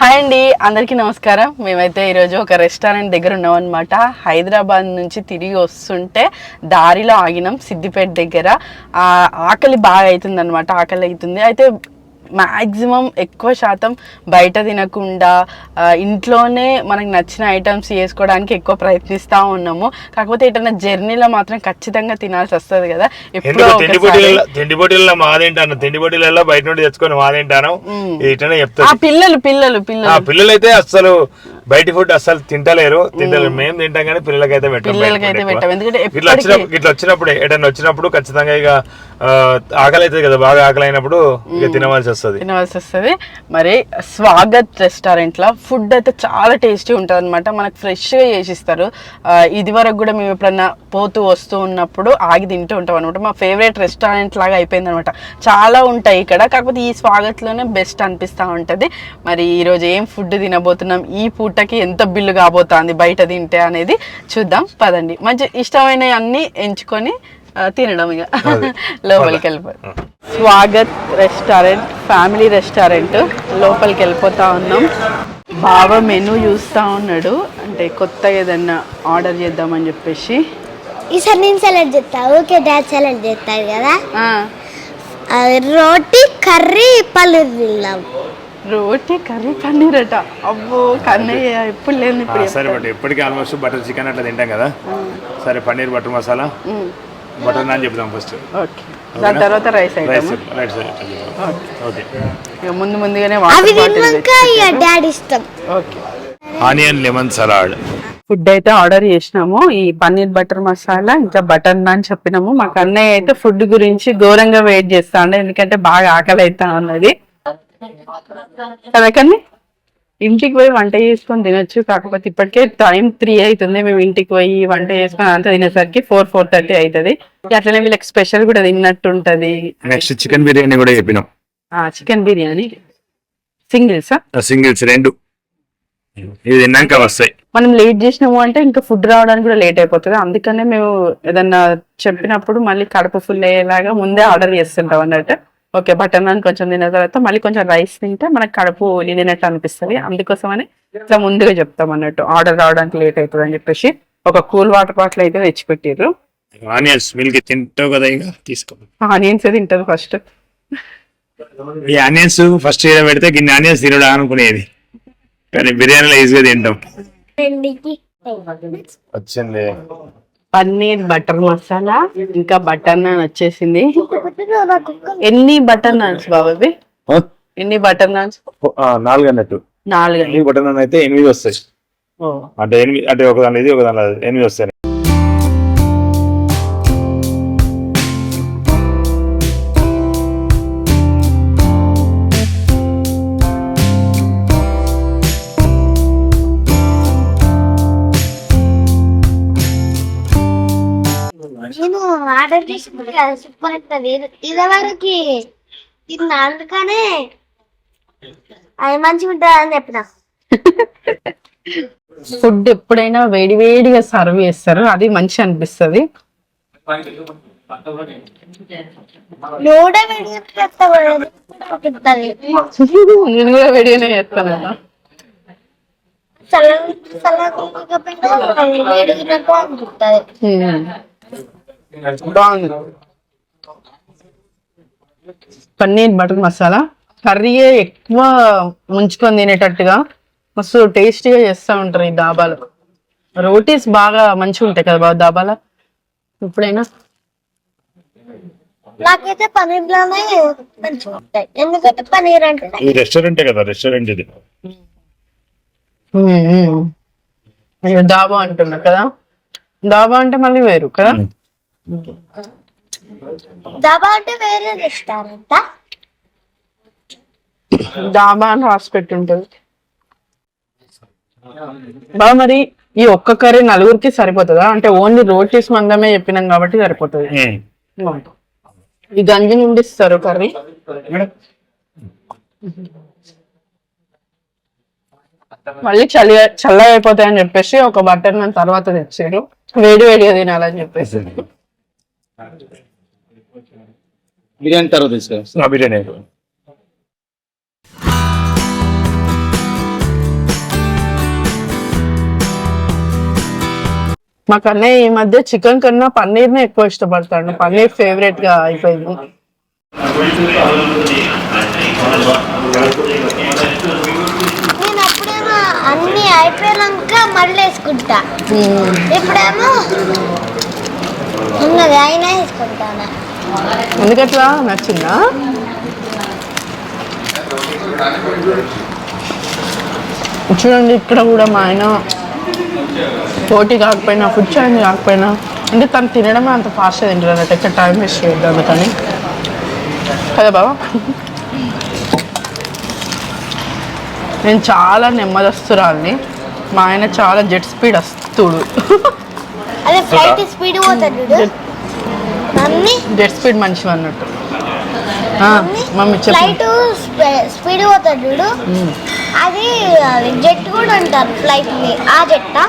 Hi అండి అందరికీ నమస్కారం. మేమైతే ఈరోజు ఒక రెస్టారెంట్ దగ్గర ఉన్నాం అనమాట హైదరాబాద్ నుంచి తిరిగి వస్తుంటే దారిలో ఆగినాం సిద్దిపేట దగ్గర. ఆకలి బాగా అవుతుంది అనమాట ఆకలి అవుతుంది అయితే మ్యాక్సిమం ఎక్కువ శాతం బయట తినకుండా ఇంట్లోనే మనకు నచ్చిన ఐటమ్స్ చేసుకోవడానికి ఎక్కువ ప్రయత్నిస్తూ ఉన్నాము. కాకపోతే ఎటన్నా జర్నీలో మాత్రం ఖచ్చితంగా తినాల్సి వస్తుంది కదా. ఎప్పుడో మాదేంటాను బయట నుండి తెచ్చుకొని మాదేంటాను ఆ పిల్లలు పిల్లలు ఆ పిల్లలు. పిల్లలైతే అస్సలు బయట ఫుడ్ అస్సలు తింటలేరు తింటలేరు. మేము. తింటాం కానీ పిల్లలకైతే పెట్టం. ఎందుకంటే ఇట్లా వచ్చినప్పుడు ఇట్లా వచ్చినప్పుడు ఎటన్నా వచ్చినప్పుడు ఖచ్చితంగా ఇక ఆకలి అవుతుంది కదా బాగా ఆకలి అయినప్పుడు ఇక తినవలసి వస్తుంది. తినవలసి వస్తుంది. మరి స్వాగత్ రెస్టారెంట్లో ఫుడ్ అయితే చాలా టేస్టీ ఉంటుంది అనమాట మనకు ఫ్రెష్గా చేసిస్తారు. ఇది వరకు కూడా మేము ఎప్పుడన్నా పోతూ వస్తూ ఉన్నప్పుడు ఆగి తింటూ ఉంటాం అనమాట మా ఫేవరెట్ రెస్టారెంట్ లాగా అయిపోయింది అనమాట చాలా ఉంటాయి ఇక్కడ. కాకపోతే ఈ స్వాగత్లోనే బెస్ట్ అనిపిస్తూ ఉంటది. మరి ఈ రోజు ఏం ఫుడ్ తినబోతున్నాం? ఈ పూటకి ఎంత బిల్లు కాబోతుంది బయట తింటే అనేది చూద్దాం. పదండి. మంచి ఇష్టమైన అన్ని ఎంచుకొని తినడం ఇక. లోపలికి వెళ్ళిపోయి స్వాగత్ రెస్టారెంట్ ఫ్యామిలీ రెస్టారెంట్. లోపలికి వెళ్ళిపోతా ఉన్నాం. బావ మెనూ చూస్తా ఉన్నాడు. అంటే కొత్తగా ఏదన్నా ఆర్డర్ చేద్దామని చెప్పేసి. ఈసారి నేను సెలెక్ట్ చేస్తా. ఓకే డాడ్ సెలెక్ట్ చేస్తాడు కదా. రోటీ కర్రీ పన్నీర్ తిన్నాం రోటీ కర్రీ పన్నీర్ అట అబ్బో కన్నయ్య ఎప్పుడు లేదు ఇప్పుడు సరే బట్ ఎప్పటికీ ఆల్మోస్ట్ బటర్ చికెన్ అట్లా తింటాం కదా. సరే పన్నీర్ బటర్ మసాలా బటర్ నాన్ చెప్తాం ఫస్ట్ ఓకే. దాని తర్వాత rice rice item right side okay. ముందు ముందుగానే అవి తిన్నాక డాడ్ ఇష్టం. Okay. Onion lemon salad. Food అయితే ఆర్డర్ చేసినాము. ఈ పన్నీర్ బటర్ మసాలా ఇంకా బటర్ నాన్ చెప్పినాము. మా అన్నయ్య అయితే ఫుడ్ గురించి ఘోరంగా వెయిట్ చేస్తా ఉండే ఎందుకంటే బాగా ఆకలి అవుతా ఉన్నది కదా కన్నీ ఇంటికి పోయి వంట చేసుకొని తినొచ్చు. కాకపోతే ఇప్పటికే టైం త్రీ అవుతుంది. మేము ఇంటికి పోయి వంట చేసుకొని అంతా తినేసరికి ఫోర్ ఫోర్ థర్టీ అవుతుంది. అట్లనే వీళ్ళకి స్పెషల్ కూడా తిన్నట్టు ఉంటది నెక్స్ట్ చికెన్ బిర్యానీ కూడా చెప్పినాం. చికెన్ బిర్యానీ. సింగిల్సా? సింగిల్స్ రెండు. ఇది తిన్నాక వస్తాయి. మనం లేట్ చేసినాము అంటే ఇంకా ఫుడ్ రావడానికి కూడా లేట్ అయిపోతుంది. అందుకనే మేము ఏదన్నా చెప్పినప్పుడు మళ్ళీ కడుపు ఫుల్ అయ్యేలాగా ముందే ఆర్డర్ చేస్తుంటాం అన్నట్టు. ఓకే బటర్ నాన్ కొంచెం తిన్న తర్వాత మళ్ళీ కొంచెం రైస్ తింటే మనకి కడుపు నిండినట్టు అనిపిస్తుంది. అందుకోసమని ఇట్లా ముందుగా చెప్తాం అన్నట్టు. ఆర్డర్ రావడానికి లేట్ అవుతుంది అని చెప్పేసి ఒక కూల్ వాటర్ బాటిల్ అయితే తెచ్చిపెట్టారు ఆనియన్స్ తింటావు కదా ఇక తీసుకో. ఆనియన్స్ తింటది ఫస్ట్. ఈ ఆనియన్స్ ఫస్ట్ ఏదో పెడితే గిన్నె ఆనియన్స్ తినడా అనుకునేది. కానీ బిర్యానీలో ఈజీగా తింటాం. వచ్చింది. పన్నీర్ బటర్ మసాలా ఇంకా బటర్ నాన్ వచ్చేసింది. ఎన్ని బటర్ నాన్స్ బాబాబీ ఎన్ని బటర్ నాన్స్? నాలుగు అన్నట్టు నాలుగు ఎనిమిది బటన్ అయితే ఎనిమిది వస్తాయి. అంటే ఎనిమిది అంటే ఒక దాని ఇది ఒక దాని. ఎనిమిది వస్తాయి. కదా సూపర్ ఇది వరకు అందుకనే అది మంచిగా ఉంటుంది అని చెప్పిన. ఫుడ్ ఎప్పుడైనా వేడి వేడిగా సర్వ్ చేస్తారు. అది మంచి అనిపిస్తుంది. నూనె వేడి నేను కూడా వేడిగానే చేస్తాను చల్ల చల్లగా వేడిగినట్టు అనిపిస్తుంది మ్మ్. బాగుంది పన్నీర్ బటర్ మసాలా. కర్రీ ఎక్కువ ముంచుకొని తినేటట్టుగా మస్తు టేస్టీగా చేస్తూ ఉంటారు ఈ దాబాలో. రోటీస్ బాగా మంచిగా ఉంటాయి కదా బాగా దాబాలో? ఎప్పుడైనా? నాకైతే పన్నీర్లోనే మంచిగా ఉంటాయి. ఎందుకంటే పన్నీర్ అంటే ఇది రెస్టారెంటే కదా రెస్టారెంట్ ఇది. దాబా అంటున్నా కదా? దాబా అంటే మళ్ళీ వేరు కదా? దాబా అంటే వేరే రెస్టారెంట్ డాబా అని రాసి పెట్టి ఉంటుంది బాగా మరి ఈ ఒక్క కర్రీ నలుగురికి సరిపోతుందా? అంటే ఓన్లీ రోటీస్ మందమే చెప్పినాం కాబట్టి సరిపోతుంది. ఈ గంజి నుండి ఇస్తారు కర్రీ. మళ్ళీ చలి చల్లగా అయిపోతాయని చెప్పేసి ఒక బట్టర్ మన తర్వాత తెచ్చారు. వేడి వేడిగా తినాలని చెప్పేసి. బిర్యానీ తర్వాత తీసుకురా. బిర్యానీ మా కన్నయ్య ఈ మధ్య చికెన్ కన్నా పన్నీర్ నే ఎక్కువ ఇష్టపడతాడు. పన్నీర్ ఫేవరెట్గా అయిపోయింది. నేను అప్పుడేమో అన్ని అయిపోయాక మళ్ళీ వేసుకుంటా. ఇప్పుడేమో ఉన్నది అయినా ఎందుకట్లా? నచ్చిందా? చూడండి ఇక్కడ కూడా మా ఆయన పోటీ కాకపోయినా ఫుడ్ ఛాలెంజ్ కాకపోయినా అంటే తను తినడమే అంత ఫాస్ట్గా తింటారు అన్నట్టు. ఎక్కడ టైం వేస్ట్ చేయొద్దు అందుకని. కదా బాబా? నేను చాలా నెమ్మదస్తురాల్ని మా ఆయన చాలా జెట్ స్పీడ్ వస్తుడు అదే ఫ్లైట్ స్పీడ్ పోతాడు చూడు. మమ్మీ. జెట్ స్పీడ్ మంచివి అన్నట్టు. ఆ, మమ్మీ చెప్పు. ఫ్లైట్ స్పీడ్ పోతాడు చూడు. అది అది జెట్ కూడా అంటారు ఫ్లైట్ని. ఆ జెట్టా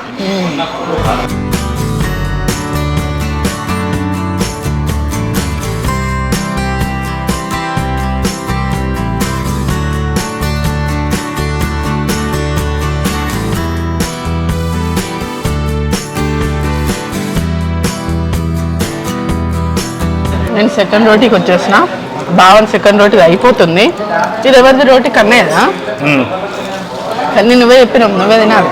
నేను సెకండ్ రోటీకి వచ్చేసిన. బావన్ సెకండ్ రోటీ అయిపోతుంది. ఇది ఎవరిది రోటీ? కన్నేదా ఉమ్. కన్నీ నువ్వే చెప్పినావు నువ్వే తినాలి.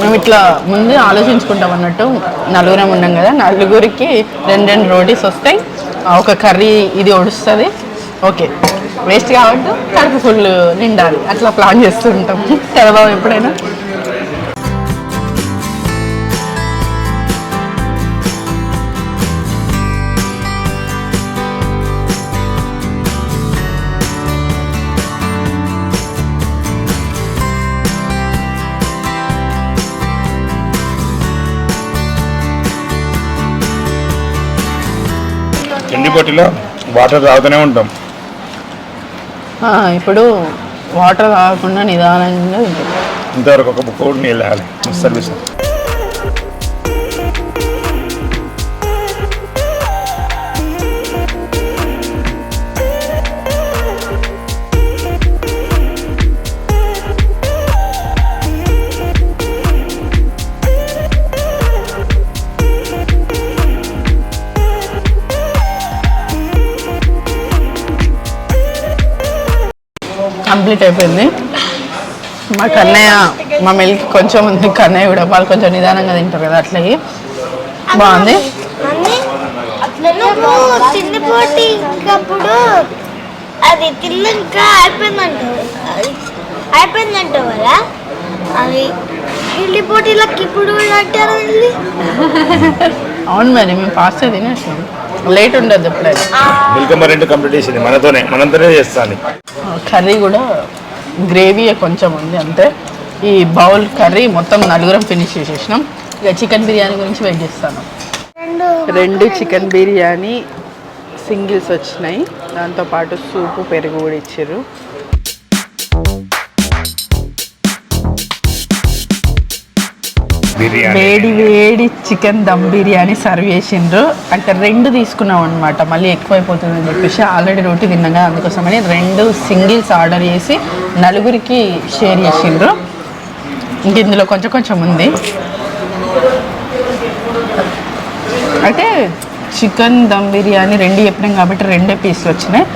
మేము ఇట్లా ముందు ఆలోచించుకుంటాం అన్నట్టు. నలుగురం ఉన్నాం కదా నలుగురికి రెండు రెండు రోటీస్ వస్తాయి. ఒక కర్రీ ఇది ఒడుస్తుంది. ఓకే. వేస్ట్ కాబట్టి కడుపు ఫుల్ నిండాలి. అట్లా ప్లాన్ చేస్తూ ఉంటాం. కదా బావ ఎప్పుడైనా? తిండి పొట్టిలో వాటర్ తాగుతూనే ఉంటాం. ఆ, ఇప్పుడు వాటర్ తాగకుండా నిదానంగా ఇంతవరకు ఒక బుక్ కూడా నీళ్ళు తాగాలి సర్వీస్ కంప్లీట్ అయిపోయింది. మా కన్నయ్య మా మిల్క్ కొంచెం ఉంది. కన్నయ్య కూడా వాళ్ళు కొంచెం నిదానంగా తింటారు కదా అట్లా బాగుంది. తిండిపోటీ ఇంకప్పుడు అది తిన్నాక అయిపోయిందంటావు అయిపోయిందంటావు కదా? అది తిండి పోటీలకు ఇప్పుడు అంటారు అవును మరి మేము ఫాస్ట్గా తినేసాం లేట్ ఉండదు ఎప్పుడైనా. మిల్క్ రెండు కంప్లీట్ చేసింది మనతోనే మనతోనే చేస్తాను కర్రీ కూడా గ్రేవీ కొంచెం ఉంది అంతే. ఈ బౌల్ కర్రీ మొత్తం నలుగురం ఫినిష్ చేసేసినాం. ఇక చికెన్ బిర్యానీ గురించి వెయిట్ చేస్తాను. రెండు రెండు చికెన్ బిర్యానీ సింగిల్స్ వచ్చినాయి. దాంతోపాటు సూపు పెరుగు కూడా ఇచ్చారు. బిర్యానీ. వేడి వేడి చికెన్ దమ్ బిర్యానీ సర్వ్ చేసిండ్రు. అంటే రెండు తీసుకున్నాం అనమాట మళ్ళీ ఎక్కువైపోతుందని చెప్పేసి ఆల్రెడీ రోటీ తిన్నాం కదా అందుకోసమని రెండు సింగిల్స్ ఆర్డర్ చేసి నలుగురికి షేర్ చేసిండ్రు. ఇంక ఇందులో కొంచెం కొంచెం ఉంది. అయితే చికెన్ దమ్ బిర్యానీ రెండు చెప్పినాం కాబట్టి రెండే పీసులు వచ్చినాయి.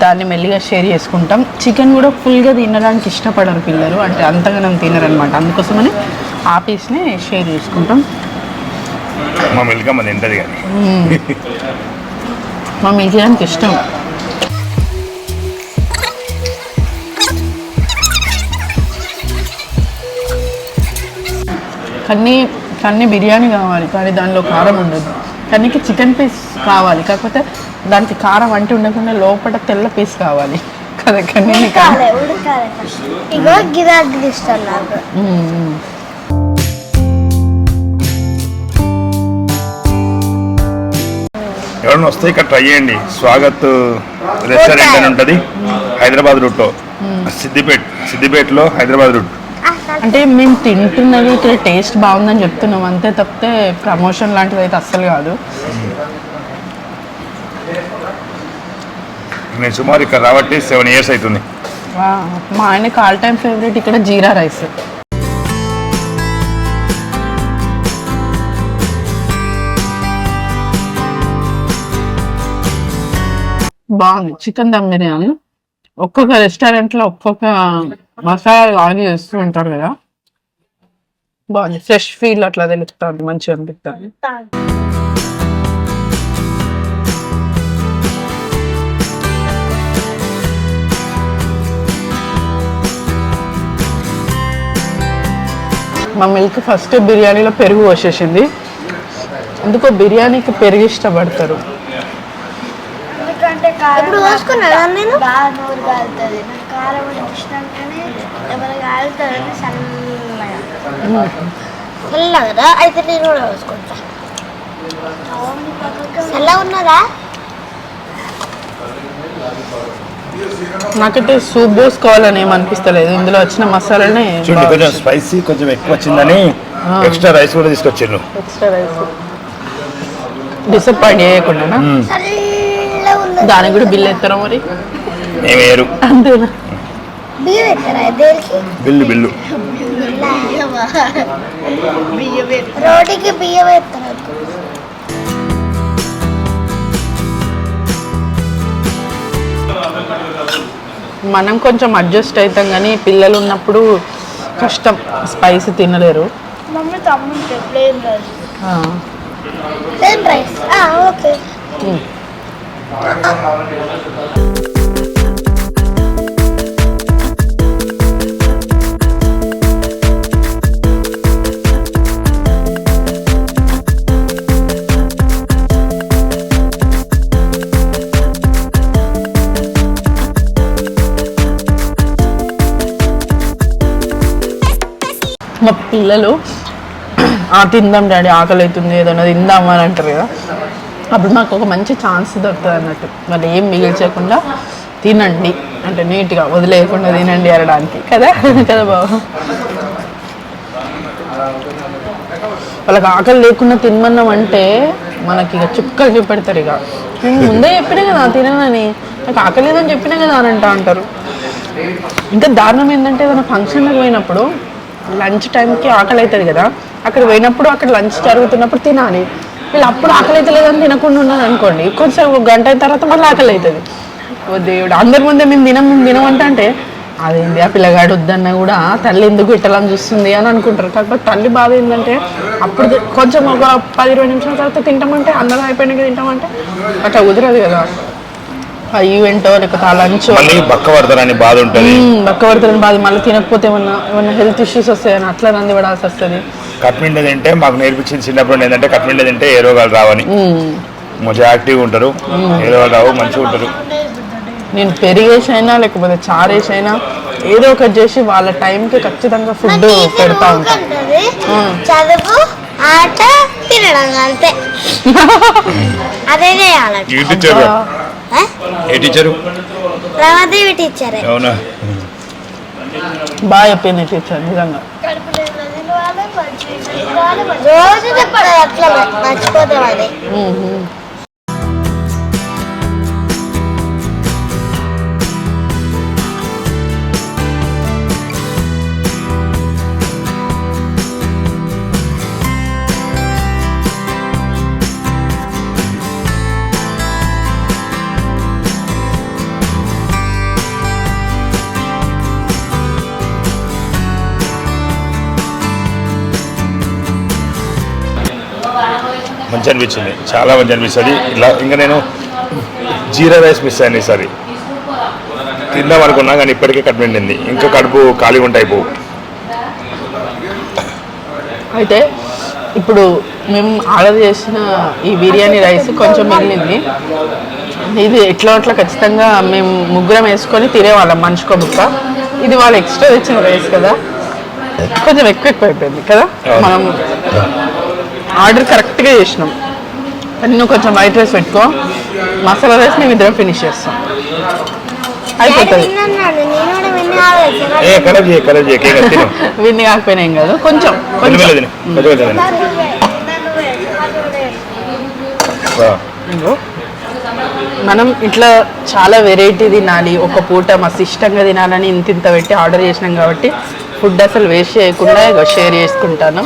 దాన్ని మెల్లిగా షేర్ చేసుకుంటాం. చికెన్ కూడా ఫుల్గా తినడానికి ఇష్టపడరు పిల్లలు. అంటే అంతగానం తినరు అనమాట అందుకోసమని ఆ పీస్ని షేర్ చేసుకుంటాం. మా మిల్క్ అమ్మ తింటది కానీ. మా ఇష్టం. కన్నీ కన్నీ బిర్యానీ కావాలి కానీ దానిలో కారం ఉండదు. కన్నీకి చికెన్ పీస్ కావాలి కాకపోతే దానికి కారం అంటే ఉండకుండా లోపల తెల్ల పీస్ కావాలి. కదా కన్నీ ఎవరైనా వస్తే ఇక్కడ ట్రై చేయండి. స్వాగత్ రెస్టారెంట్ అని ఉంటుంది. హైదరాబాద్ రూట్లో సిద్దిపేట్. సిద్దిపేటలో హైదరాబాద్ రూట్. అంటే మేము తింటున్నది ఇక్కడ టేస్ట్ బాగుందని చెప్తున్నాం. అంతే తప్పితే ప్రమోషన్ లాంటిది అయితే అస్సలు కాదు. నేను సుమారు ఇక్కడ రాబట్టి సెవెన్ ఇయర్స్ అవుతుంది. మా ఆయనకి ఆల్ టైమ్ ఫేవరెట్ ఇక్కడ జీరా రైస్. బాగుంది. చికెన్ దమ్ బిర్యానీ. ఒక్కొక్క రెస్టారెంట్లో ఒక్కొక్క మసాలా ఆన్ చేస్తూ ఉంటారు కదా. బాగుంది. ఫ్రెష్ ఫీల్ అట్లా తెలుస్తుంది మంచిగా అనిపిస్తుంది. మా మిల్క్ ఫస్ట్ బిర్యానీలో పెరుగు పోసేసింది. ఎందుకో బిర్యానీకి పెరుగు ఇష్టపడతారు. ఇప్పుడు పోసుకున్నాను నేను? బాగా నోరు కాలుతుంది. నాకు కారం అంటే ఇష్టం కానీ ఎవరు కాలుతుంది చల్లగా చల్లగా కదా అయితే నేను కూడా పోసుకుంటా ఉన్నదా? నాకైతే సూప్ పోసుకోవాలని ఏం అనిపిస్తలేదు. ఇందులో వచ్చిన మసాలానే చూడండి కొంచెం స్పైసీ కొంచెం ఎక్కువ వచ్చిందని ఎక్స్ట్రా రైస్ కూడా తీసుకొచ్చిండు ఎక్స్ట్రా రైస్. డిసప్పాయింట్ చేయకుండా దానికి కూడా బిల్ ఎత్తారా మరి? అంతేనా బిల్లు బిల్లు. రోటికి బియ్యం ఎత్తారు? మనం కొంచెం అడ్జస్ట్ అవుతాం కానీ పిల్లలు ఉన్నప్పుడు కష్టం. స్పైస్ తినలేరు. మమ్మీ మా పిల్లలు ఆ తిందాం డాడీ ఆకలి అవుతుంది ఏదైనా తిందాం అని అంటారు కదా. అప్పుడు మాకు ఒక మంచి ఛాన్స్ దొరుకుతుంది అన్నట్టు. వాళ్ళు ఏం మిగిల్చకుండా తినండి. అంటే నీట్గా వదిలేయకుండా తినండి అనడానికి. కదా? కదా బాబు? వాళ్ళకి ఆకలి లేకుండా తినమన్నాం అంటే మనకి ఇక చుక్కలు చూపెడతారు ఇక. ముందే చెప్పినా కదా తిననని. నాకు ఆకలి లేదని చెప్పినా కదా అని అంటా అంటారు ఇంకా దారుణం ఏంటంటే ఏదైనా ఫంక్షన్లకు పోయినప్పుడు లంచ్ టైంకి ఆకలి అవుతుంది కదా. అక్కడ పోయినప్పుడు అక్కడ లంచ్ జరుగుతున్నప్పుడు తినాలి. వీళ్ళు అప్పుడు ఆకలి అయితే లేదని తినకుండా ఉన్నది అనుకోండి కొంచెం ఒక గంట అయిన తర్వాత మళ్ళీ ఆకలి అవుతుంది ఓ దేవుడు అందరి ముందే మేము తినం మేము తినమంటే అంటే అదేంటి ఆ పిల్లగాడు వద్దన్నా కూడా తల్లి ఎందుకు ఇట్టలని చూస్తుంది? అని అనుకుంటారు. కాకపోతే తల్లి బాధ ఏంటంటే అప్పుడు కొంచెం ఒక పది ఇరవై నిమిషాల తర్వాత తింటామంటే అందరం అయిపోయినాక తింటామంటే అట్లా కుదరదు కదా. ఆ ఈవెంటో లేకపోతే ఆ లంచ్ మళ్ళీ బాధ ఉంటది. బక్కవర్తలని బాధ మళ్ళీ తినకపోతే ఏమన్నా ఏమన్నా హెల్త్ ఇష్యూస్ వస్తాయని అట్లా నంది పడాల్సి వస్తుంది. కట్మిండి తింటే మాకు నేర్పించింది చిన్నప్పుడు ఏంటంటే కట్మిండి తింటే ఏ రోగాలు రావని. మంచిగా యాక్టివ్గా ఉంటారు ఏ రోగాలు రావు మంచిగా ఉంటారు. నేను పెరిగేసైనా లేకపోతే చారేసైనా ఏదో ఒకటి చేసి వాళ్ళ టైంకి ఖచ్చితంగా ఫుడ్ పెడతా ఉంటాను. చదువు ఆట తినడం అంతే. అదే చేయాలంట ఏ టీచర్? ఆ? ఏ టీచరు? రమాదేవి టీచరే. అవునా? బాగా చెప్పింది టీచర్ నిజంగా. రోజు చెప్పాడు అట్లా మర్చిపోతామని మ్మ్. మంచి అనిపించింది చాలా మంచి అనిపిస్తుంది ఇలా ఇంకా నేను జీరా రైస్ మిస్ అయ్యాను ఈసారి. తిందాం అనుకున్నా కానీ ఇప్పటికే కడుపు నిండింది. ఇంకా కడుపు ఖాళీ ఉంటాయి పో అయితే ఇప్పుడు మేము ఆర్డర్ చేసిన ఈ బిర్యానీ రైస్ కొంచెం మిగిలింది. ఇది ఎట్లా అట్లా ఖచ్చితంగా మేము ముగ్గురం వేసుకొని తినేవాళ్ళం మనిషికో ముక్క. ఇది వాళ్ళు ఎక్స్ట్రా తెచ్చిన రైస్ కదా. కొంచెం ఎక్కువ ఎక్కువ అయిపోయింది కదా. మనం ఆర్డర్ కరెక్ట్గా చేసినాం. కానీ నువ్వు కొంచెం వైట్ రైస్ పెట్టుకో. మసాలా రైస్ మేము ఇద్దరం ఫినిష్ చేస్తాం. అయిపోతుంది. విన్నా కాకపోయినా ఏం కాదు. కొంచెం. మనం ఇట్లా చాలా వెరైటీ తినాలి. ఒక పూట మస్తు ఇష్టంగా తినాలని ఇంత ఇంత పెట్టి ఆర్డర్ చేసినాం కాబట్టి ఫుడ్ అసలు వేస్ట్ చేయకుండా షేర్ చేసుకుంటాను.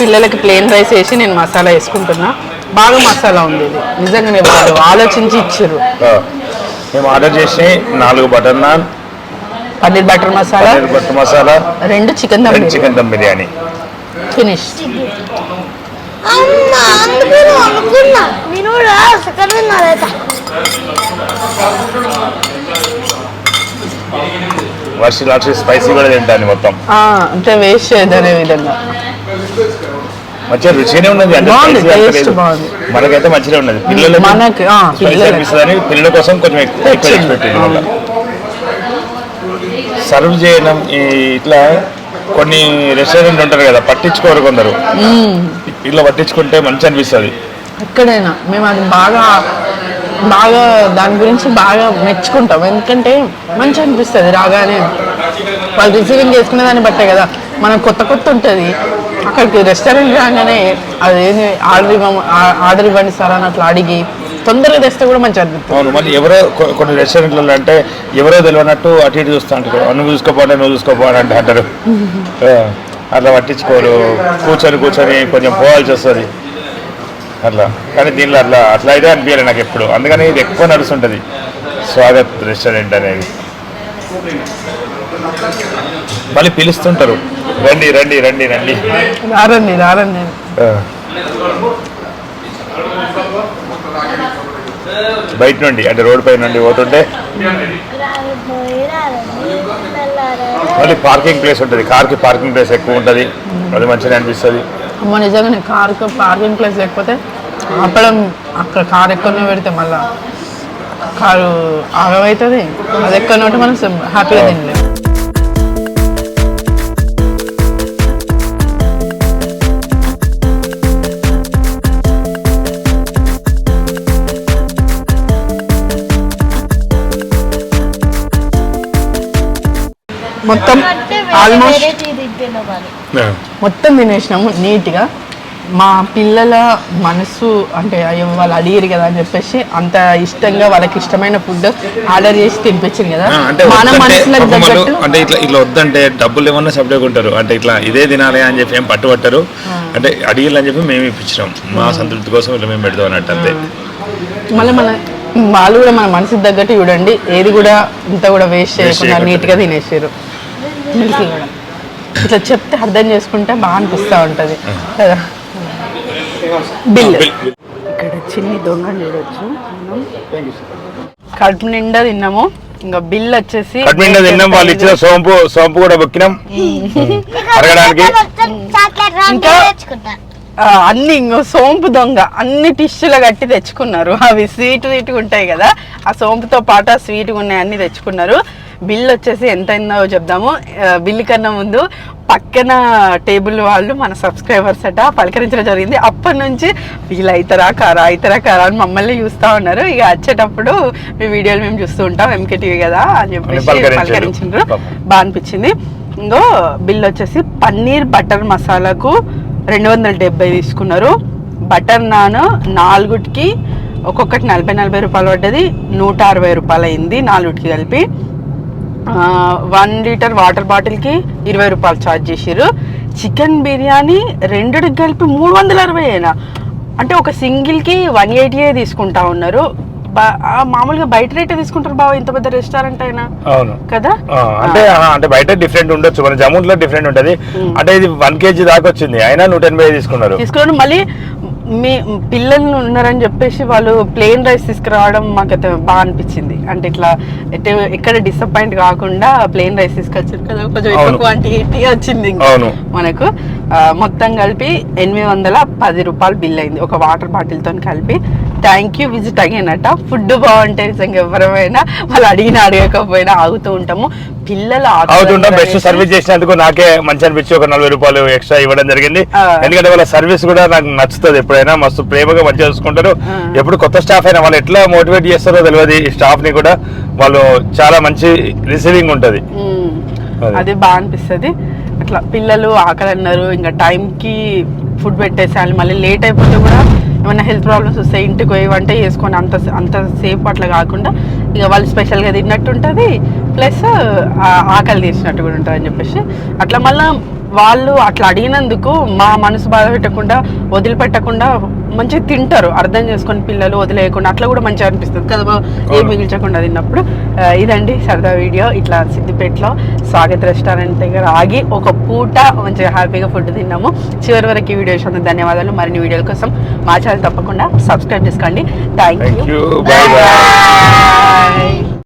పిల్లలకి ప్లేన్ రైస్ వేసి నేను మసాలా వేసుకుంటున్నా. బాగా మసాలా ఉంది ఇది. నిజంగానే వాళ్ళు ఆలోచించి ఇచ్చారు. ఆ, మేము ఆర్డర్ చేసి నాలుగు butter naan paneer butter masala paneer butter masala రెండు chicken dum chicken dum biryani. Finish. నేను వర్షి లాంటి స్పైసీ కూడా తింటాను మొత్తం. అంటే వేస్ట్ చేయదనే విధంగా. మంచిగా రుచిగానే ఉన్నది. మనకైతే మంచిగా ఉన్నది. పిల్లలకి పిల్లల కోసం కొంచెం ఎక్కువ సర్వ్ చేయడం ఈ ఇట్లా కొన్ని రెస్టారెంట్ ఉంటారు కదా పట్టించుకోరు కొందరు. ఇట్లా పట్టించుకుంటే మంచి అనిపిస్తుంది. ఎక్కడైనా మేము అది బాగా బాగా దాని గురించి బాగా మెచ్చుకుంటాం. ఎందుకంటే మంచి అనిపిస్తుంది రాగానే. వాళ్ళు రిసీవింగ్ చేసుకునే దాన్ని బట్టే కదా. మనం కొత్త కొత్త ఉంటుంది. అక్కడికి రెస్టారెంట్ రాగానే అదేంది ఆర్డర్ ఇవ్వ ఆర్డర్ ఇవ్వండి సార్ అని అట్లా అడిగి తొందరగా తెస్తే కూడా మంచి అనిపిస్తుంది. అవును మళ్ళీ ఎవరో కొ- కొన్ని రెస్టారెంట్లలో అంటే ఎవరో తెలియనట్టు అటు ఇటు చూస్తూ ఉంటారు నువ్వు చూసుకోపోతే నువ్వు చూసుకోపో అంటే అంటారు. ఆ, అట్లా పట్టించుకోరు. కూర్చొని కూర్చొని కొంచెం పోవాల్సి వస్తుంది. అట్లా. కానీ దీనిలో అట్లా అట్లా అయితే అనిపించాలి నాకు ఎప్పుడు. అందుకని ఇది ఎక్కువ నడుస్తుంటుంది. స్వాగత్ రెస్టారెంట్ అనేది. మళ్ళీ పిలుస్తుంటారు. రండి రండి రండి రండి. రారండి రారండి. బయట నుండి అంటే రోడ్ పై నుండి పోతుంటే మళ్ళీ పార్కింగ్ ప్లేస్ ఉంటుంది. కార్కి పార్కింగ్ ప్లేస్ ఎక్కువ ఉంటుంది. అది మంచిగా అనిపిస్తుంది. అమ్మ నిజంగా కారు పార్కింగ్ ప్లేస్ లేకపోతే ఆపడం అక్కడ కారు ఎక్కడనే పెడితే మళ్ళా కారు ఆగమవుతుంది అది ఎక్కడ ఉంటే మనం హ్యాపీగా తినలేము మొత్తం ఆల్మోస్ట్ మొత్తం తినేసినాము నీట్గా. మా పిల్లల మనసు అంటే అయ్యో వాళ్ళు అడిగారు కదా అని చెప్పేసి అంత ఇష్టంగా వాళ్ళకి ఇష్టమైన ఫుడ్ ఆర్డర్ చేసి తినిపించింది కదా. అంటే మన మనసులకు తగ్గట్టు. అంటే ఇట్లా ఇట్లా వద్దంటే డబ్బులు ఏమన్నా సపరేట్ ఉంటారు. అంటే ఇట్లా ఇదే తినాలి అని చెప్పి ఏం పట్టుబట్టరు. అంటే అడిగిల్లు అని చెప్పి మేము ఇప్పించినాం. మా సంతృప్తి కోసం ఇట్లా మేము పెడతాం అన్నట్టు అంతే. మళ్ళీ మన వాళ్ళు కూడా మన మనసుకు తగ్గట్టు చూడండి ఏది కూడా ఇంత కూడా వేస్ట్ చేయకుండా చేయకుండా. నీట్గా తినేసారు మిల్కీ కూడా ఇట్లా చెప్తే అర్థం చేసుకుంటే బాగా అనిపిస్తూ ఉంటుంది. కదా? బిల్. ఇక్కడ చిన్ని దొంగ చూడొచ్చు. మనం కడుపు నిండా తిన్నాము. ఇంకా బిల్ వచ్చేసి తిన్నాం వాళ్ళు ఇచ్చిన సోంపు సోంపు కూడా బొక్కినాం. అరగడానికి చాక్లెట్ రౌండ్ ఇంకా- తెచ్చుకుంటా ఆ, అన్ని ఇంకో సోంపు దొంగ అన్ని టిష్యూలు కట్టి తెచ్చుకున్నారు. అవి స్వీట్ స్వీట్గా ఉంటాయి కదా. ఆ సోంపుతో పాటు ఆ స్వీట్గా ఉన్నాయి అన్ని తెచ్చుకున్నారు. బిల్ వచ్చేసి ఎంత అయిందో చెప్దాము. ఆ, బిల్లు కన్నా ముందు పక్కన టేబుల్ వాళ్ళు మన సబ్స్క్రైబర్స్ అట పలకరించడం జరిగింది. అప్పటి నుంచి వీళ్ళు అవుతారా కారా అవుతారా కారా అని మమ్మల్ని చూస్తూ ఉన్నారు. ఇక వచ్చేటప్పుడు మీ వీడియోలు మేము చూస్తూ ఉంటాం. ఎంకే టీవీ కదా అని చెప్పేసి పలకరించారు. బాగా అనిపించింది. ఇంకో బిల్ వచ్చేసి పన్నీర్ బటర్ మసాలాకు రెండు వందల డెబ్బై తీసుకున్నారు. బటర్ నాన్ నాలుగుటికి ఒక్కొక్కటి నలభై నలభై రూపాయలు పడ్డది. నూట అరవై రూపాయలు అయింది నాలుగుటికి కలిపి. వన్ లీటర్ వాటర్ బాటిల్కి ఇరవై రూపాయలు ఛార్జ్ చేసిర్రు. చికెన్ బిర్యానీ రెండుకి కలిపి మూడు వందల అరవై అయినా అంటే ఒక సింగిల్కి వన్ ఎయిటీయే తీసుకుంటా ఉన్నారు. మామూలుగా బయట రేటే తీసుకుంటారు బావ? ఇంత పెద్ద రెస్టారెంట్ అయినా? అవును. కదా? అంటే అంటే బయట డిఫరెంట్ ఉండొచ్చు. మన జమూన్లో డిఫరెంట్ ఉంటది అంటే ఇది వన్ కేజీ దాకా వచ్చింది. అయినా నూట ఎనభై తీసుకున్నారు. తీసుకున్నాను మళ్ళీ మీ పిల్లలు ఉన్నారని చెప్పేసి వాళ్ళు ప్లేన్ రైస్ తీసుకురావడం మాకైతే బాగా అనిపించింది అంటే ఇట్లా ఎక్కడ డిసప్పాయింట్ కాకుండా ప్లేన్ రైస్ తీసుకొచ్చారు కదా కొంచెం ఎక్కువ. క్వాంటిటీ వచ్చింది. మనకు మొత్తం కలిపి ఎనిమిది వందల పది రూపాయలు బిల్ అయింది ఒక వాటర్ బాటిల్తో కలిపి థ్యాంక్ యూ. విజిట్ అట ఫుడ్ బాగుంటే నిజంగా ఎవరైనా వాళ్ళు అడిగిన అడగకపోయినా ఆగుతూ ఉంటాము. పిల్లలు బెస్ట్ సర్వీస్ చేసినందుకు నాకే మంచి అనిపించి ఒక నలభై రూపాయలు ఎక్స్ట్రా ఇవ్వడం జరిగింది. ఎందుకంటే వాళ్ళ సర్వీస్ కూడా నాకు నచ్చుతుంది. ఎప్పుడైనా మస్తు ప్రేమగా మంచిగా చూసుకుంటారు. ఎప్పుడు కొత్త స్టాఫ్ అయినా వాళ్ళు ఎట్లా మోటివేట్ చేస్తారో తెలియదు ఈ స్టాఫ్ని కూడా వాళ్ళు చాలా మంచి రిసీవింగ్ ఉంటది. అది. బాగా అనిపిస్తుంది. అట్లా పిల్లలు ఆకలి అన్నారు ఇంకా టైంకి ఫుడ్ పెట్టేసేయాలి. మళ్ళీ లేట్ అయిపోతే కూడా ఏమైనా హెల్త్ ప్రాబ్లమ్స్ వస్తే ఇంటికి పోయి వంట చేసుకొని అంత అంతసేపు అట్లా కాకుండా ఇక వాళ్ళు స్పెషల్గా తిన్నట్టు ఉంటుంది ప్లస్ ఆకలి తీసినట్టు కూడా ఉంటుంది అని చెప్పేసి అట్లా మళ్ళీ వాళ్ళు అట్లా అడిగినందుకు మా మనసు బాధ పెట్టకుండా వదిలిపెట్టకుండా మంచిగా తింటారు. అర్థం చేసుకొని పిల్లలు వదిలేయకుండా అట్లా కూడా మంచిగా అనిపిస్తుంది కదా ఏం మిగిల్చకుండా తిన్నప్పుడు. ఇదండి సరదా వీడియో. ఇట్లా సిద్దిపేటలో స్వాగత్ రెస్టారెంట్ దగ్గర ఆగి ఒక పూట మంచిగా హ్యాపీగా ఫుడ్ తిన్నాము. చివరి వరకు ఈ వీడియో చూసిన ధన్యవాదాలు. మరిన్ని వీడియోల కోసం మా ఛానల్ తప్పకుండా సబ్స్క్రైబ్ చేసుకోండి. Thank you bye